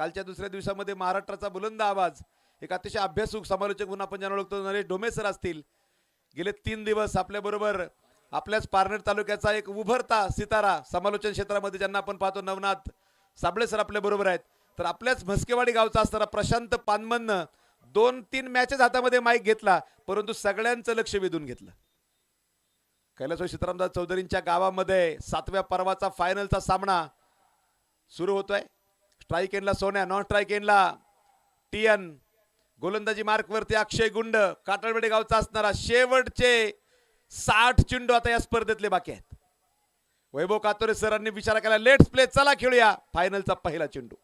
कालच्या दुसऱ्या दिवसामध्ये महाराष्ट्राचा बुलंद आवाज एक अतिशय अभ्यासूक समालोचक म्हणून आपण ज्यांना ओळखतो नरेश ढोमे सर असतील. गेले तीन दिवस आपल्याबरोबर आपल्याच पारनेर तालुक्याचा एक उभरता सितारा समालोचन क्षेत्रामध्ये ज्यांना आपण पाहतो नवनाथ साबळे सर आपल्याबरोबर आहेत. तर आपल्याच म्हस्केवाडी गावचा असताना प्रशांत पानमननं दोन तीन मॅचेस हातामध्ये माईक घेतला परंतु सगळ्यांचं लक्ष वेधून घेतलं. कैलासवाई सीतारामदास चौधरींच्या गावामध्ये सातव्या पर्वाचा फायनलचा सामना सुरू होतोय. स्ट्राईक सोन्या नॉन स्ट्राईक एनला टियन गोलंदाजी मार्कवरती अक्षय गुंड काटळबेडे गावचा असणारा शेवटचे साठ चेंडू आता या स्पर्धेतले बाकी आहेत. वैभव कातोरे सरांनी विचार केला लेट्स प्ले चला खेळूया. फायनलचा पहिला चेंडू.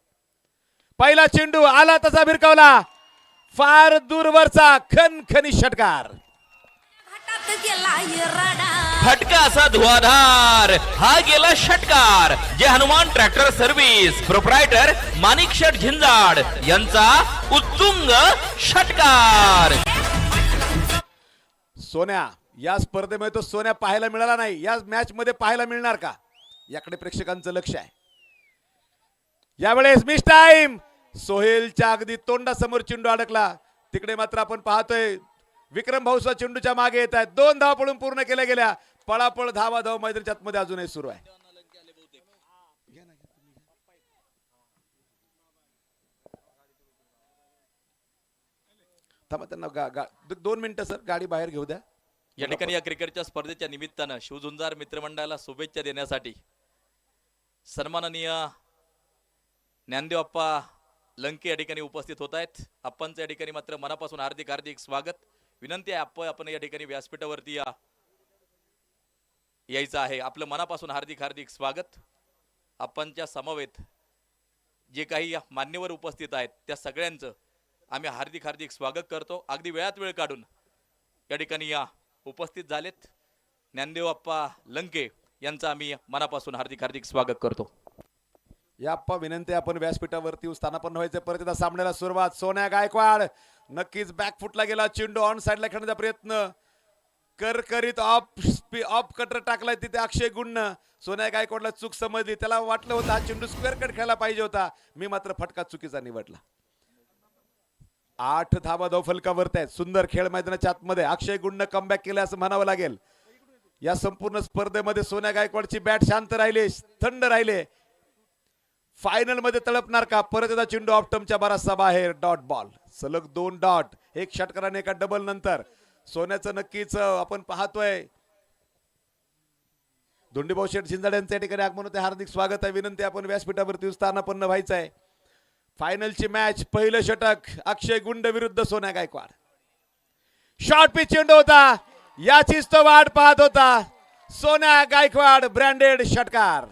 पहिला चेंडू आला तसा भिरकावला. फार दूरवरचा खनखनी षटकार. फटका असा धुवाधार हा गेला षटकार. जे Hanuman tractor service. Proprietor Manik Sheth Zinjad. यांचा उत्तुंग षटकार. सोन्या या स्पर्धेमध्ये तो सोन्या पाहायला मिळाला नाही. या मॅच मध्ये पाहायला मिळणार का? याकडे प्रेक्षकांचं लक्ष आहे. यावेळेस मिस टाइम सोहेलच्या अगदी तोंडासमोर चेंडू अडकला. तिकडे मात्र आपण पाहतोय विक्रम भाऊसा चेंडूच्या मागे येत आहेत. दोन धाव पळून पूर्ण केल्या गेल्या. पळापळ धावा धाव मैदानाच्या आतमध्ये अजूनही सुरू आहे. थांबा त्यांना गा- गा- दोन मिनिटं सर गाडी बाहेर घेऊ द्या. या ठिकाणी या क्रिकेटच्या स्पर्धेच्या निमित्तानं शिवझुंजार मित्रमंडळाला शुभेच्छा देण्यासाठी सन्माननीय ज्ञानदेव अप्पा लंके या ठिकाणी उपस्थित होत आहेत. अप्पांचं या ठिकाणी मात्र मनापासून हार्दिक हार्दिक स्वागत. विनंती आहे आपण या ठिकाणी व्यासपीठावरती या यायचं आहे. आपलं मनापासून हार्दिक हार्दिक स्वागत. आपणच्या समवेत जे काही मान्यवर उपस्थित आहेत त्या सगळ्यांचं आम्ही हार्दिक हार्दिक स्वागत करतो. अगदी वेळात वेळ काढून या ठिकाणी या उपस्थित झालेत. ज्ञानदेव अप्पा लंके यांचं आम्ही मनापासून हार्दिक हार्दिक स्वागत करतो. या अप्पा विनंती आपण व्यासपीठावरती स्थानापन्न व्हायचं. परत एकदा सामन्याला सुरुवात. सोन्या गायकवाड नक्कीच बॅक फुटला गेला. चेंडू ऑन साईडला खेळण्याचा प्रयत्न. कर करीत ऑफ ऑफ कटर टाकलाय तिथे अक्षय गुण सोन्या गायकवाडला चूक समजली. त्याला वाटलं होतं हा चेंडू स्क्वेअर कट खेळायला पाहिजे होता. मी मात्र फटका चुकीचा निवडला. आठ धावा धाव फलकावरत आहेत. सुंदर खेळ मैदानाच्या आतमध्ये. अक्षय गुंड कमबॅक केलं असं म्हणावं लागेल. या संपूर्ण स्पर्धेमध्ये सोन्या गायकवाडची बॅट शांत राहिली थंड राहिले. फायनलमध्ये तळपणार का? परत एकदा चेंडू ऑप्टमच्या टर्मच्या बाहेर. डॉट बॉल सलग दोन डॉट एक षटकाराने एका डबल नंतर. सोन्याचं नक्कीच आपण पाहतोय. धोंडीभाऊ शेठ झिंजाड यांचं या ठिकाणी आगमन होते हार्दिक स्वागत आहे. विनंती आपण व्यासपीठावरती स्थानापन्न व्हायचं आहे फायनलची मॅच पहिलं षटक अक्षय गुंड विरुद्ध सोन्या गायकवाड. शॉर्ट पिच चेंडू होता. याचीच तो वाट पाहत होता. सोन्या गायकवाड ब्रँडेड षटकार.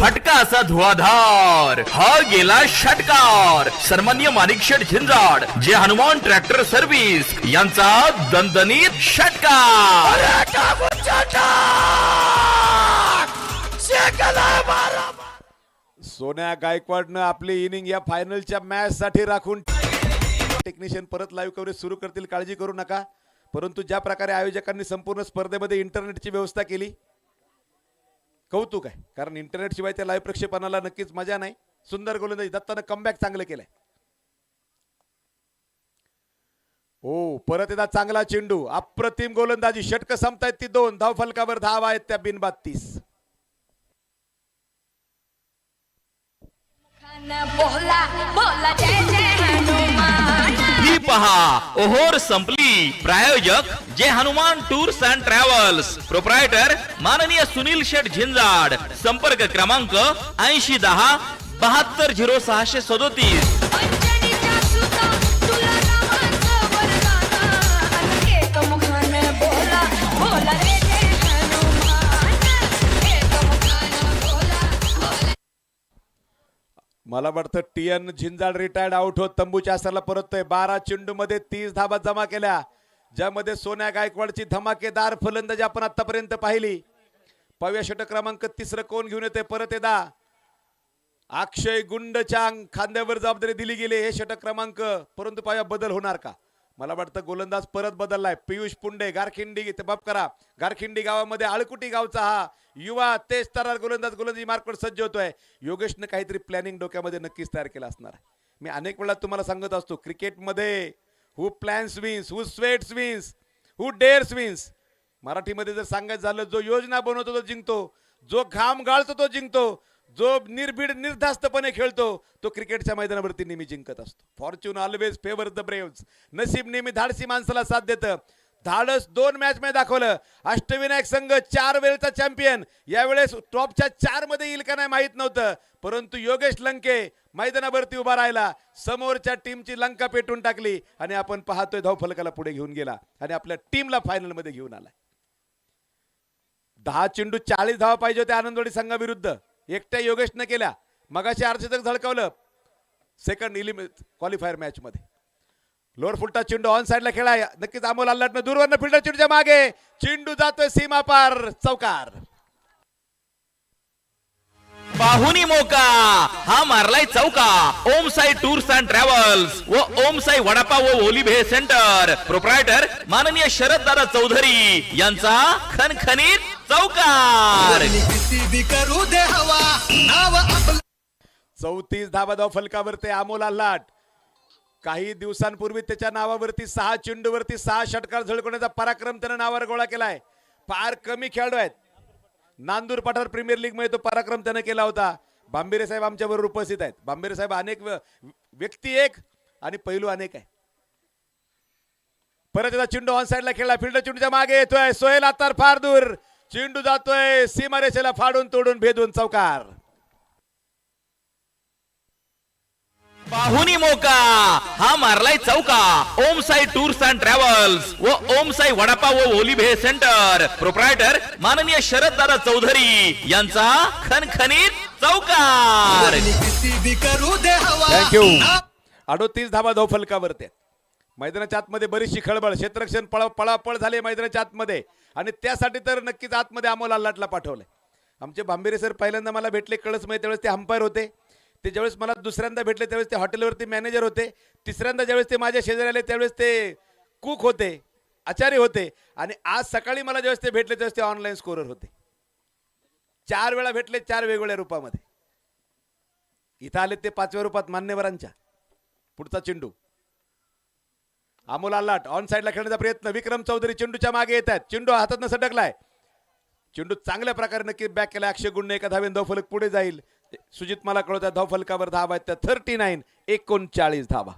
फटका असा धुवाधार. हा गेला षटकार. सन्मान्य माणिकशेठ झिंजाड जे हनुमान ट्रॅक्टर सर्व्हिस यांचा दणदणीत षटकार. सोन्या गायकवाडनं आपली इनिंग या फायनलच्या मॅच साठी राखून टेक्निशियन परत लाईव्ह कव्हरेज सुरू करतील. काळजी करू नका. परंतु ज्या प्रकारे आयोजकांनी संपूर्ण स्पर्धेमध्ये इंटरनेटची व्यवस्था केली कौतुक आहे. कारण इंटरनेट शिवाय त्या लाईव्ह प्रक्षेपणाला नक्कीच मजा नाही. सुंदर गोलंदाजी दत्तानं कमबॅक चांगलं केलंय. हो परत एकदा चांगला चेंडू. अप्रतिम गोलंदाजी. षटक संपतायत ती दोन. धाव फलकावर धाव आहेत त्या बिनबाद तीस बोला बोला जय जय हनुमान ही पहा. ओहोर संपली. प्रायोजक जे Hanuman tours and travels. Proprietor माननीय सुनील शेठ झिंजाड. संपर्क क्रमांक ऐंशी दहा बहात्तर झिरो सहाशे सदोतीस. मला वाटतं T N Zinjad retired out होत. तंबूच्या असरला परततोय. बारा चेंडू मध्ये तीस धाबा जमा केल्या. ज्यामध्ये सोन्या गायकवाडची धमाकेदार फलंदाजी आपण आतापर्यंत पाहिली. पव्या षटक क्रमांक तिसरं कोण घेऊन येते परत एकदा. अक्षय गुंडच्या खांद्यावर जबाबदारी दिली गेली. हे षटक क्रमांक. परंतु पाया बदल होणार का? मला वाटतं गोलंदाज परत बदललाय. पियुष पुंडे गारखिंडी इथे बाप करा. गारखिंडी गावामध्ये आळकुटी गावचा हा युवा तेज तरार गोलंदाज गोलंदाजी मार्कवर सज्ज होतोय. योगेशनं काहीतरी प्लॅनिंग डोक्यामध्ये नक्कीच तयार केला असणार. मी अनेक वेळा तुम्हाला सांगत असतो क्रिकेटमध्ये who plans wins who sweats wins who dares wins मराठीमध्ये जर सांगायचं झालं जो योजना बनवतो तो जिंकतो जो घाम गाळतो तो जिंकतो जो निर्भीड निर्धास्तपणे खेळतो तो क्रिकेटच्या मैदानावरती नेहमी जिंकत असतो. Fortune always favour the braves नसीब नेहमी धाडसी माणसाला साथ देतं. धाडस दोन मॅच मध्ये दाखवलं. अष्टविनायक संघ चार वेळचा चॅम्पियन यावेळेस टॉपच्या चारमध्ये येईल का नाही माहीत नव्हतं. परंतु योगेश लंके मैदानावरती उभा राहिला. समोरच्या टीमची लंका पेटून टाकली. आणि आपण पाहतोय धावफलकाला पुढे घेऊन गेला. आणि आपल्या टीमला फायनलमध्ये घेऊन आला दहा चेंडू चाळीस धावा पाहिजे होते आनंदवाडी संघाविरुद्ध. एकट्या योगेशनं केल्या. मगाशी अर्धशतक झळकवलं. सेकंड इलिम क्वालिफायर मॅचमध्ये लोअर फुलटा चेंडू ऑन साईडला खेळाय. नक्कीच अमोल अल्लाटनं दूरवरनं फिल्डर चेंडूच्या मागे. चेंडू जातोय सीमा पार चौकार. पाहुनी मोका हा मारलाय चौका. Om Sai tours and travels व ओम साई वडापाव व ओली भे सेंटर. प्रोप्रायटर माननीय शरद दादा चौधरी यांचा खनखनीत चौकार. चौतीस धाबा धाव फलकावरती अमोल आल्हाट काही दिवसांपूर्वी त्याच्या नावावरती सहा चेंडूवरती सहा षटकार झळकवण्याचा पराक्रम त्यानं नावावर गोळा केलाय. फार कमी खेळाडू आहेत. नांदूर पठार प्रीमियर लीगमध्ये तो पराक्रम त्यानं केला होता. बांबेरे साहेब आमच्या बरोबर उपस्थित आहेत. बांबेरे साहेब अनेक व्यक्ती एक आणि पैलू अनेक आहे. परत त्याचा चिंडू ऑन साईडला खेळला. फिल्डर चिंडूच्या मागे येतोय. सोहेल आतार फार दूर. चेंडू जातोय. सीमारेषेला फाडून तोडून भेदून चौकार. पाहुनी मोका हा मारलाय चौका. Om Sai tours and travels व ओम साई वडापाव व ओली भे सेंटर. प्रोप्रायटर माननीय शरद दादा चौधरी यांचा खनखनीत चौकार. थँक्यू अडोतीस धाबा धाव फलकावरते. मैदानाच्या आतमध्ये बरीचशी खळबळ क्षेत्रक्षण पळा पळापळ झाली मैदानाच्या आतमध्ये. आणि त्यासाठी तर नक्कीच आतमध्ये अमोल अल्लाटला पाठवलंय. आमचे भांबेरे सर पहिल्यांदा मला भेटले कळसमध्ये त्यावेळेस ते अंपायर होते. ते ज्यावेळेस मला दुसऱ्यांदा भेटले त्यावेळेस ते हॉटेलवरती मॅनेजर होते. तिसऱ्यांदा ज्यावेळेस ते माझ्या शेजारी आले त्यावेळेस ते कुक होते आचार्य होते. आणि आज सकाळी मला ज्यावेळेस ते भेटले त्यावेळेस ते ऑनलाईन स्कोरर होते. चार वेळा भेटले चार वेगवेगळ्या रूपामध्ये. इथं आले ते पाचव्या रूपात मान्यवरांच्या. पुढचा चेंडू. अमोल आलाट ऑन साईडला खेळण्याचा प्रयत्न. विक्रम चौधरी चेंडूच्या मागे येत आहेत चेंडू हातातनं सटकलाय. चेंडू चांगल्या प्रकारे नक्की बॅक केला अक्षय गुंडे एका धावेन धावफलक पुढे जाईल. सुजित मला कळवत्या धावफलकावर धावा आहेत त्या थर्टी नाईन एकोणचाळीस धावा.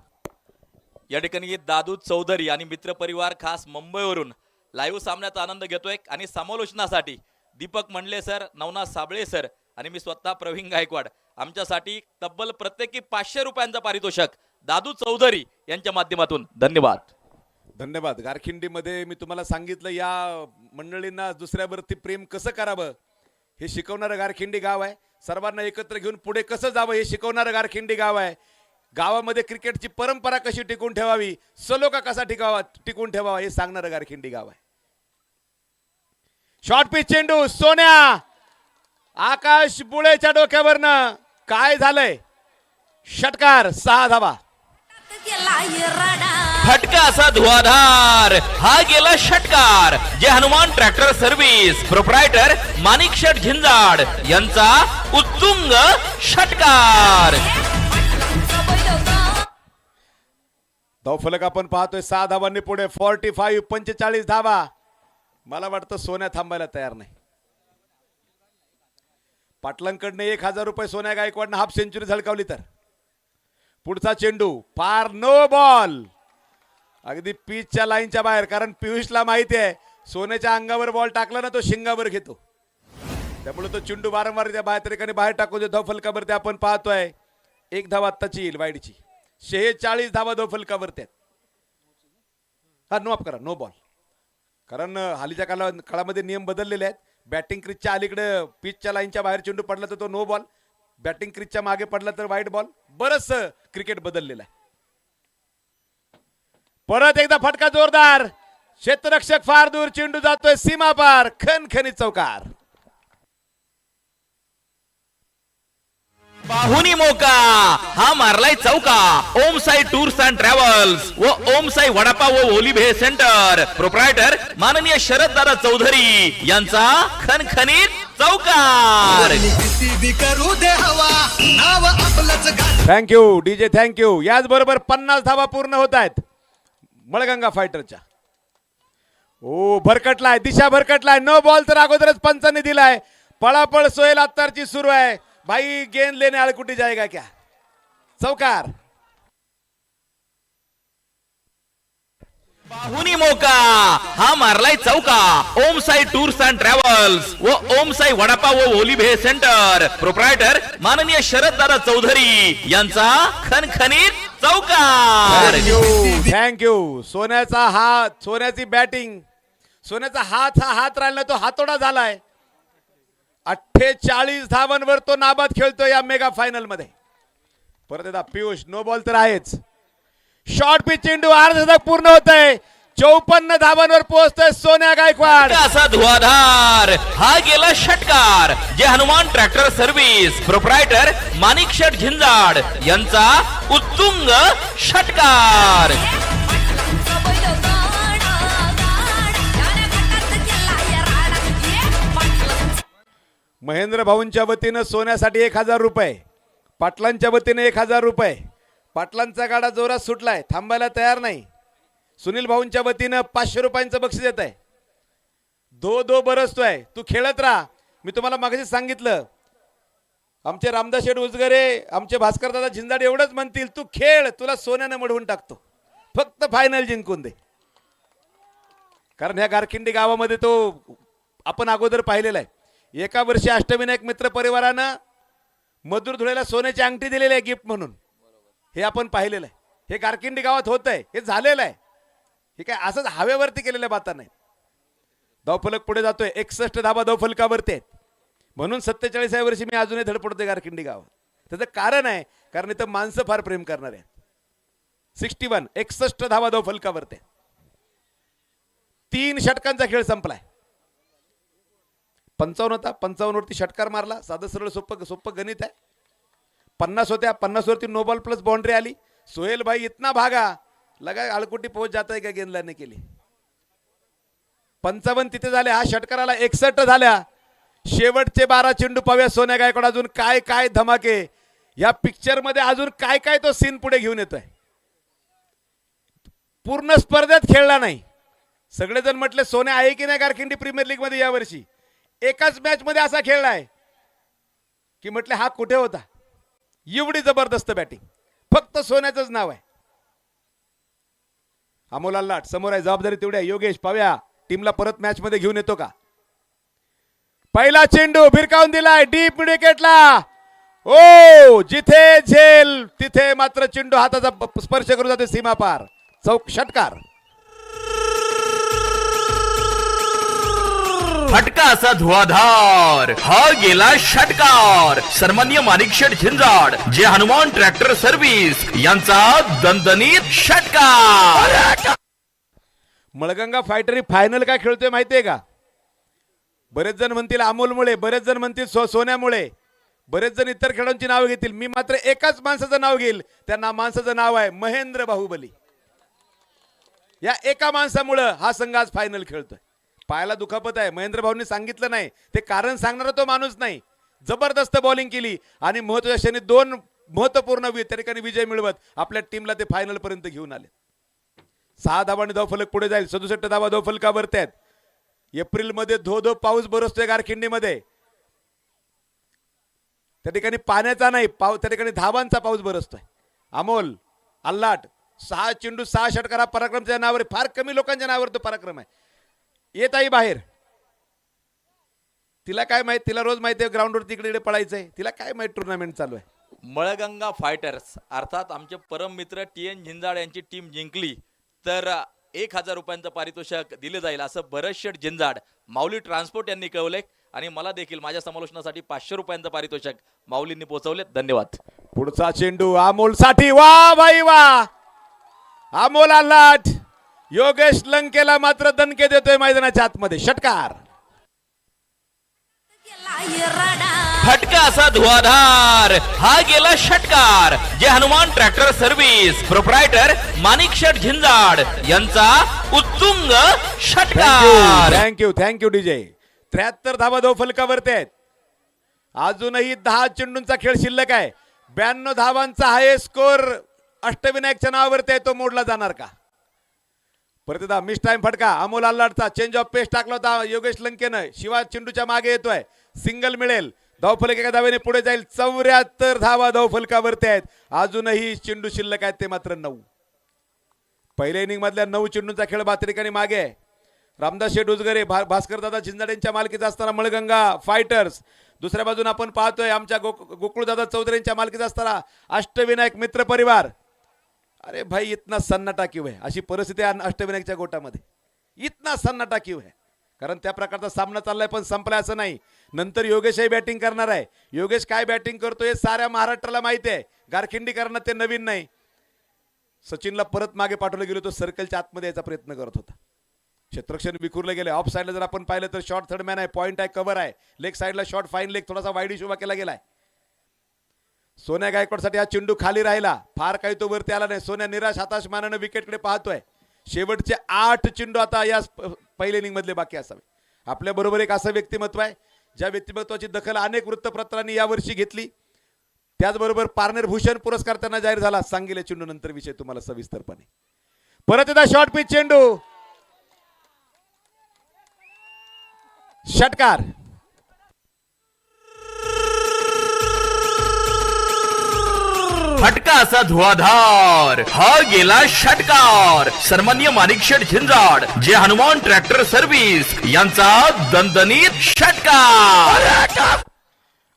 या ठिकाणी दादू चौधरी आणि मित्रपरिवार खास मुंबईवरून लाईव्ह सामन्याचा आनंद घेतोय. आणि समालोचनासाठी दीपक मंडले सर नवनाथ साबळे सर आणि मी स्वतः प्रवीण गायकवाड. आमच्यासाठी तब्बल प्रत्येकी पाचशे रुपयांचं पारितोषिक दादू चौधरी यांच्या माध्यमातून. धन्यवाद. धन्यवाद. गारखिंडीमध्ये मी तुम्हाला सांगितलं या मंडळींना दुसऱ्यावरती प्रेम कसं करावं हे शिकवणारं गारखिंडी गाव आहे. सर्वांना एकत्र घेऊन पुढे कसं जावं हे शिकवणारं गारखिंडी गाव आहे. गावामध्ये क्रिकेटची परंपरा कशी टिकून ठेवावी सलोका कसा टिकावा टिकून ठेवावा हे सांगणारं गारखिंडी गाव आहे. शॉर्ट पिच चेंडू सोन्या! आकाश बुळेच्या डोक्यावरनं काय झालंय? षटकार सहा धावा. फटका असा धुवाधार हा गेला षटकार. जे Hanuman tractor service. Proprietor Manik Sheth Zinjad यांचा उत्तुंग षटकार. धावफलक आपण पाहतोय सहा धावांनी पुढे फॉर्टी फाईव्ह पंचेचाळीस धावा. मला वाटतं सोन्या थांबायला तयार नाही. पाटलांकडनं एक हजार रुपये सोन्या गायकवाडनं हाफ सेंचुरी झळकावली तर. पुढचा चेंडू फार नो बॉल अगदी पिचच्या लाईनच्या बाहेर कारण पियुषला माहिती आहे सोन्याच्या अंगावर बॉल टाकला ना तो शिंगावर घेतो. त्यामुळे तो चेंडू वारंवार त्या बाहेर ठिकाणी बाहेर टाकून जो फलकावरती आपण पाहतोय. एक धावा आत्ताची येईल वाईडची. शेहेचाळीस धावा धावफलकावरती आहेत हा नो अप करा नो बॉल कारण हालीच्या काला काळामध्ये नियम बदललेले आहेत. बॅटिंग क्रिजच्या अलीकडे पिचच्या लाईनच्या बाहेर चेंडू पडला तर तो नो बॉल बॅटिंग क्रिजच्या मागे पडला तर वाईट बॉल बरंच क्रिकेट बदललेलं आहे. परत एकदा फटका जोरदार. क्षेत्ररक्षक फार दूर चेंडू जातोय सीमा पार खनखनीत चौकार. पाहुनी मोका हा मारलाय चौका. Om Sai tours and travels व ओम साई वडापाव व ओली भेळ सेंटर. प्रोप्रायटर माननीय शरद दादा चौधरी यांचा खणखणीत चौकार. किती बी करू दे हवा नाव आपलंच गाठ थँक्यू डीजे थँक्यू याचबरोबर पन्नास धावा पूर्ण होत आहेत. मळगंगा फायटरच्या. ओ भरकटलाय दिशा भरकटलाय न बॉल तर अगोदरच पंचांनी दिलाय. पळापळ सोहेल अत्तारची सुरू आहे. भाई गेंद लेने आळकुटी जायगा क्या चौकार. बाहुनी मोका हा मारलाय चौका. Om Sai tours and travels व ओम साई वडापाव व ओली भे सेंटर. प्रोप्रायटर माननीय शरद दादा चौधरी यांचा खनखनीत चौकार! थँक्यू थँक्यू सोन्याचा हात सोन्याची बॅटिंग सोन्याचा हात हा हात राहिला तो हातोडा झालाय. अठ्ठेचाळीस धावांवर तो नाबाद खेळतो या मेगा फायनलमध्ये. परत एकदा पियुष नो बॉल तर आहेच. शॉर्ट पिच चेंडू अर्धशतक पूर्ण होत आहे चौपन्न धावांवर पोहोचतोय सोन्या गायकवाड. असा धुवाधार हा गेला षटकार. जे Hanuman tractor service proprietor Manik Sheth Zinjad यांचा उत्तुंग षटकार. महेंद्र भाऊंच्या वतीनं सोन्यासाठी एक हजार रुपये पाटलांच्या वतीनं एक हजार रुपये. पाटलांचा गाडा जोरात सुटलाय थांबायला तयार नाही. सुनील भाऊंच्या वतीनं पाचशे रुपयांचं बक्षीस येत आहे. दो दो बरसतोय. तू खेळत राहा. मी तुम्हाला मागाशी सांगितलं. आमचे रामदास शेठ उजगरे आमचे भास्कर दादा झिंजाड एवढंच म्हणतील तू खेळ तुला सोन्यानं मडवून टाकतो. फक्त फायनल जिंकून दे. कारण ह्या गारखिंडी गावामध्ये तो आपण अगोदर पाहिलेला आहे. एका वर्षी अष्टविनायक मित्र परिवारानं मधुर धुळेला सोन्याची अंगठी दिलेली आहे गिफ्ट म्हणून. हे आपण पाहिलेलं आहे. हे गारखिंडी गावात होत आहे हे झालेलं आहे. हे काय असंच हवेवरती केलेल्या बाता नाही धावफलक पुढे जातोय एकसष्ट धाबा धावफलकावरती आहेत. म्हणून सत्तेचाळीसाव्या वर्षी मी अजूनही धडपडतोय गारकिंडी गाव त्याचं कारण आहे कारण इथं माणसं फार प्रेम करणार आहेत. सिक्स्टी वन एकसष्ट धावा धावफलकावरती आहेत. तीन षटकांचा खेळ संपलाय. पंचावन्न होता पंचावन्नवरती षटकार मारला साधं सरळ सोपं सोपं गणित आहे. पन्नास होत्या पन्नासवरती नो बॉल प्लस बाउंड्री आली. सोहेल भाई इतना भागा लगा आळकुटी पोहोच जात आहे का गेंदलाने केली? पंचावन्न तिथे झाले हा षटकाराला एकसष्ट झाल्या. शेवटचे बारा चेंडू पाव्या सोन्या गायकवाड अजून काय काय धमाके. या पिक्चरमध्ये अजून काय काय तो सीन पुढे घेऊन येतोय. पूर्ण स्पर्धेत खेळला नाही. सगळेजण म्हटले सोन्या आहे की नाही गारखिंडी प्रीमियर लीगमध्ये यावर्षी एकाच मॅच मध्ये असा खेळलाय. की म्हटले हा कुठे होता? एवढी जबरदस्त बॅटिंग फक्त सोन्याचंच नाव आहे. अमोल अल्लाट समोर आहे जबाबदारी तेवढ्या योगेश पाव्या टीमला परत मॅच मध्ये घेऊन येतो का? पहिला चेंडू भिरकावून दिलाय. डीप विकेटला ओ जिथे झेल तिथे मात्र चेंडू हाताचा स्पर्श करून जाते सीमा पार चौक षटकार. फटका असा धुवाधार. हा गेला षटकार. सन्मान्य माणिक शेठ झिंजाड जे हनुमान ट्रॅक्टर सर्व्हिस यांचा दणदणीत षटकार. मळगंगा फायटर ही फायनल काय खेळतोय माहितीये का? बरेच जण म्हणतील अमोलमुळे बरेच जण म्हणतील सो सोन्यामुळे. बरेच जण इतर खेळाडूंची नाव घेतील. मी मात्र एकाच माणसाचं नाव घेईल. त्यांना माणसाचं नाव आहे महेंद्र बाहुबली. या एका माणसामुळं हा संघ आज फायनल खेळतोय. पायाला दुखापत आहे. महेंद्र भाऊंनी सांगितलं नाही. ते कारण सांगणारा तो माणूस नाही. जबरदस्त बॉलिंग केली आणि महत्त्वाच्या क्षणी दोन महत्त्वपूर्ण वि- त्या ठिकाणी विजय मिळवत आपल्या टीमला ते फायनल पर्यंत घेऊन आले. सहा धावांनी धावफलक पुढे जाईल. सदुसष्ट धावा धावफलकावरती आहेत. एप्रिलमध्ये धो धो पाऊस बरसतोय गारखिंडीमध्ये. त्या ठिकाणी पाण्याचा नाही पाव त्या ठिकाणी धावांचा पाऊस बरसतोय. अमोल अल्लाट सहा चेंडू सहा षटकार हा पराक्रमच्या नावावर फार कमी लोकांच्या नावावर तो पराक्रम आहे. येत आई बाहेर. तिला काय माहीत तिला रोज माहिती आहे ग्राउंडवर तिकडे इकडे पळायचंय. तिला काय माहीत टुर्नामेंट चालू आहे? मळगंगा फायटर्स अर्थात आमचे परम मित्र टी एन झिंजाड यांची टीम जिंकली तर एक हजार रुपयांचं पारितोषिक दिले जाईल असं भरत शेठ झिंजाड माऊली ट्रान्सपोर्ट यांनी कळवले आणि मला देखील माझ्या समालोचनासाठी पाचशे रुपयांचं पारितोषिक माऊलींनी पोहोचवले धन्यवाद. पुढचा चेंडू अमोलसाठी वा बाई वा! अमोल लाट योगेश लंकेला मात्र दणके देतोय मैदानाच्या आतमध्ये. षटकार. फटका असा धुआधार हा गेला षटकार. जे Hanuman tractor service. Proprietor Manik Sheth Zinjad यांचा उत्तुंग षटकार. थँक्यू थँक्यू डीजे त्र्याहत्तर धावा दो फलकावरती आहेत. अजूनही दहा चेंडूंचा खेळ शिल्लक आहे. ब्याण्णव धावांचा हायेस्ट स्कोर अष्टविनायकच्या नावावरती आहे तो मोडला जाणार का? परत एकदा मिस टाइम फटका. अमोल अल्लाडचा चेंज ऑफ पेस टाकला होता योगेश लंकेनं. शिवा चेंडूच्या मागे येतोय. सिंगल मिळेल. धावफलक एका धावेने पुढे जाईल. चौऱ्याहत्तर धावा धावफलकावरती आहेत. अजूनही चेंडू शिल्लक आहेत ते मात्र नऊ. पहिल्या इनिंग मधल्या नऊ चेंडूंचा खेळ बातरिकाने मागे आहे. रामदास शेठ उजगरे भा भास्कर दादा झिंजाडेंच्या मालकीचा असताना मळगंगा फायटर्स दुसऱ्या बाजून आपण पाहतोय आमच्या गो गोकुळदादा चौधरींच्या मालकीचा असताना अष्टविनायक मित्र परिवार. अरे भाई इतना सन्नाटा क्यों है? अशी परिस्थिती आहे अष्टविनायकच्या गोटामध्ये. इतना सन्नाटा क्यू है? कारण त्या प्रकारचा सामना चाललाय पण संपलाय असं नाही. नंतर योगेशही बॅटिंग करणार आहे. योगेश काय बॅटिंग करतोय हे साऱ्या महाराष्ट्राला माहिती आहे. गारखिंडी करणं ते नवीन नाही. सचिनला परत मागे पाठवलं गेलो तो सर्कलच्या आतमध्ये यायचा प्रयत्न करत होता. क्षेत्रक्षण विखुरले गेले ऑफ साईडला जर आपण पाहिलं तर शॉर्ट थर्ड मॅन आहे पॉईंट आहे कव्हर आहे. लेग साईडला शॉर्ट फाईन लेग थोडासा वाईड उभा केला गेलाय सोन्या गायकवाडसाठी हा चेंडू खाली राहिला. फार काही तो वरती आला नाही. सोन्या निराश हाताश मानानं विकेटकडे पाहतोय. शेवटचे आठ चेंडू आता या पहिल्या इनिंगमधले बाकी असावे. आपल्या बरोबर एक असं व्यक्तिमत्व आहे ज्या व्यक्तिमत्वाची दखल अनेक वृत्तपत्रांनी यावर्षी घेतली. त्याचबरोबर पार्नर भूषण पुरस्कार त्यांना जाहीर झाला. सांगितले चेंडू नंतर विषय तुम्हाला सविस्तरपणे. परत एकदा शॉर्ट पिच चेंडू. षटकार. फटका असा धुवाधार. हा गेला षटकार. सन्मान्य माणिक शेठ झिंजाड जे हनुमान ट्रॅक्टर सर्व्हिस यांचा दणदणीत षटकार.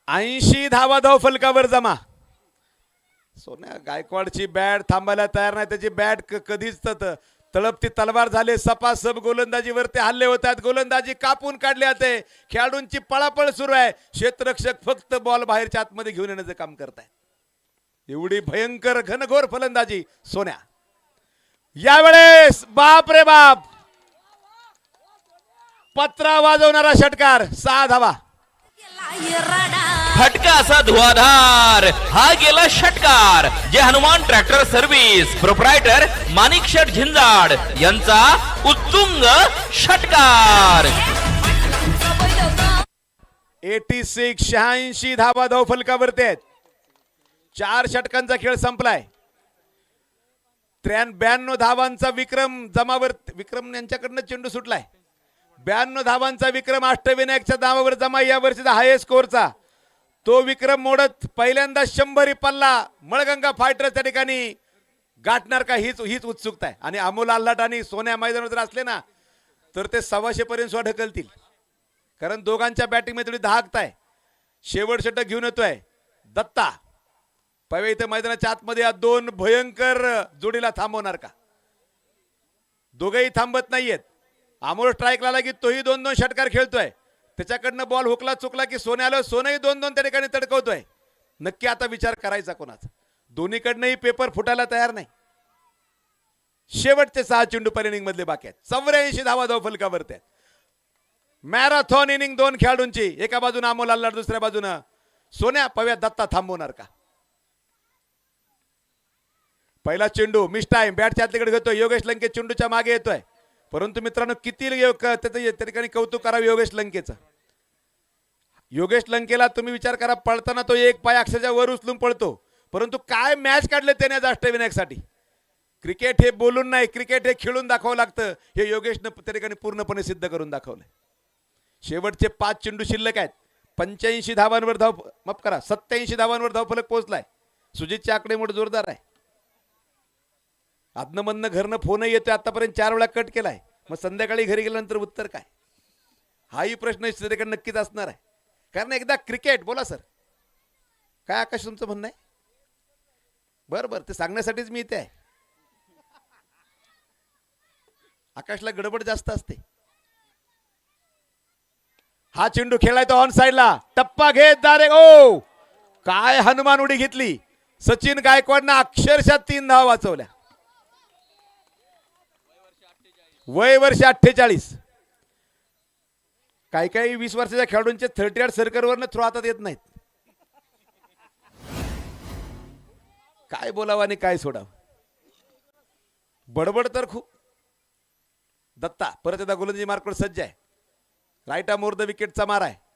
ऐंशी धावा धाव फलकावर जमा. सोन्या गायकवाडची बॅट थांबायला तयार नाही. त्याची बॅट कधीच त- तळपती तलवार झाले. सपासप गोलंदाजीवरती हल्ले होतात. गोलंदाजी कापून काढले जाते. खेळाडूंची पळापळ सुरू आहे. क्षेत्ररक्षक फक्त बॉल बाहेरच्या आतमध्ये घेऊन येण्याचं काम करत एवढी भयंकर घनघोर फलंदाजी. सोन्या. यावेळेस बाप रे बाप. पत्रा वाजवणारा षटकार सहा धावा. फटका असा धुआधार हा गेला षटकार. जे Hanuman tractor service. Proprietor Manik Sheth Zinjad यांचा उत्तुंग षटकार. एटी सिक्स शहाऐंशी धावा धाव फलकावरती आहेत. चार षटकांचा खेळ संपलाय. त्र्यान ब्याण्णव धावांचा विक्रम जमावर विक्रम यांच्याकडनं चेंडू सुटलाय. ब्याण्णव धावांचा विक्रम अष्टविनायकच्या नावावर जमा या वर्षीचा हायेस्ट स्कोरचा तो विक्रम मोडत पहिल्यांदा शंभरी पल्ला मळगंगा फायटर्स त्या ठिकाणी गाठणार का हीच हीच उत्सुकता आहे. आणि अमोल आल्हाट आणि सोन्या मैदानावर जर असले ना तर ते सव्वाशे पर्यंत सुद्धा ढकलतील. कारण दोघांच्या बॅटिंगमध्ये थोडी धाकताय शेवट षटक घेऊन येतोय. दत्ता. पवे इथे मैदानाच्या आतमध्ये या दोन भयंकर जोडीला थांबवणार का? दोघेही थांबत नाहीयेत. अमोल स्ट्राईक लागला की तोही दोन दोन षटकार खेळतोय. त्याच्याकडनं बॉल हुकला चुकला की सोन्याला सोनंही दोन दोन त्या ठिकाणी तडकवतोय. नक्की आता विचार करायचा कोणाचा. दोन्हीकडनंही पेपर फुटायला तयार नाही. शेवटचे सहा चेंडू पर इनिंग मधले बाकी आहेत. चौऱ्याऐंशी धावा धाव फलकावरती आहेत. इनिंग दोन खेळाडूंची. एका बाजूनं अमोल अल्लाड दुसऱ्या बाजूनं सोन्या. पव्या दत्ता थांबवणार का? पहिला चेंडू मिस टाइम बॅटच्या तिकडे घेतो योगेश लंके चेंडूच्या मागे येतोय. परंतु मित्रांनो किती त्या ठिकाणी कौतुक करावं योगेश लंकेचं? योगेश लंकेला तुम्ही विचार करा पळताना तो एक पाय अक्षरशः वर उचलून पळतो. परंतु काय मॅच काढले त्याने आज अष्टविनायकसाठी क्रिकेट हे बोलून नाही क्रिकेट हे खेळून दाखवावं लागतं. हे योगेशनं त्या ठिकाणी पूर्णपणे सिद्ध करून दाखवलंय. शेवटचे पाच चेंडू शिल्लक आहेत. पंच्याऐंशी धावांवर धाव माफ करा सत्याऐंशी धावांवर धावफलक पोहोचलाय. सुजितचे आकडेमोड जोरदार आहे. आदनं मधनं घरनं फोनही येतोय आतापर्यंत चार वेळा कट केलाय. मग संध्याकाळी घरी गेल्यानंतर उत्तर काय? हाही प्रश्न श्रीकडे नक्कीच असणार आहे. कारण एकदा क्रिकेट बोला सर. काय आकाश तुमचं म्हणणं आहे? बरं बरं ते सांगण्यासाठीच मी इथे आहे. आकाशला गडबड जास्त असते. हा चेंडू खेळाय तो ऑन साइडला टप्पा घेत दारे ओ! काय हनुमान उडी घेतली. सचिन गायकवाडनं अक्षरशः तीन धाव वाचवल्या. वय वर्ष अठ्ठेचाळीस. काही काही वीस वर्षाच्या खेळाडूंचे थर्टी आठ सर्कलवरनं थ्रो हातात येत नाहीत. काय बोलावं आणि काय सोडावं? बडबड तर खूप. दत्ता परत एकदा गोलंदाजी मार्कड सज्ज आहे. राईटा मोर द विकेटचा मार आहे.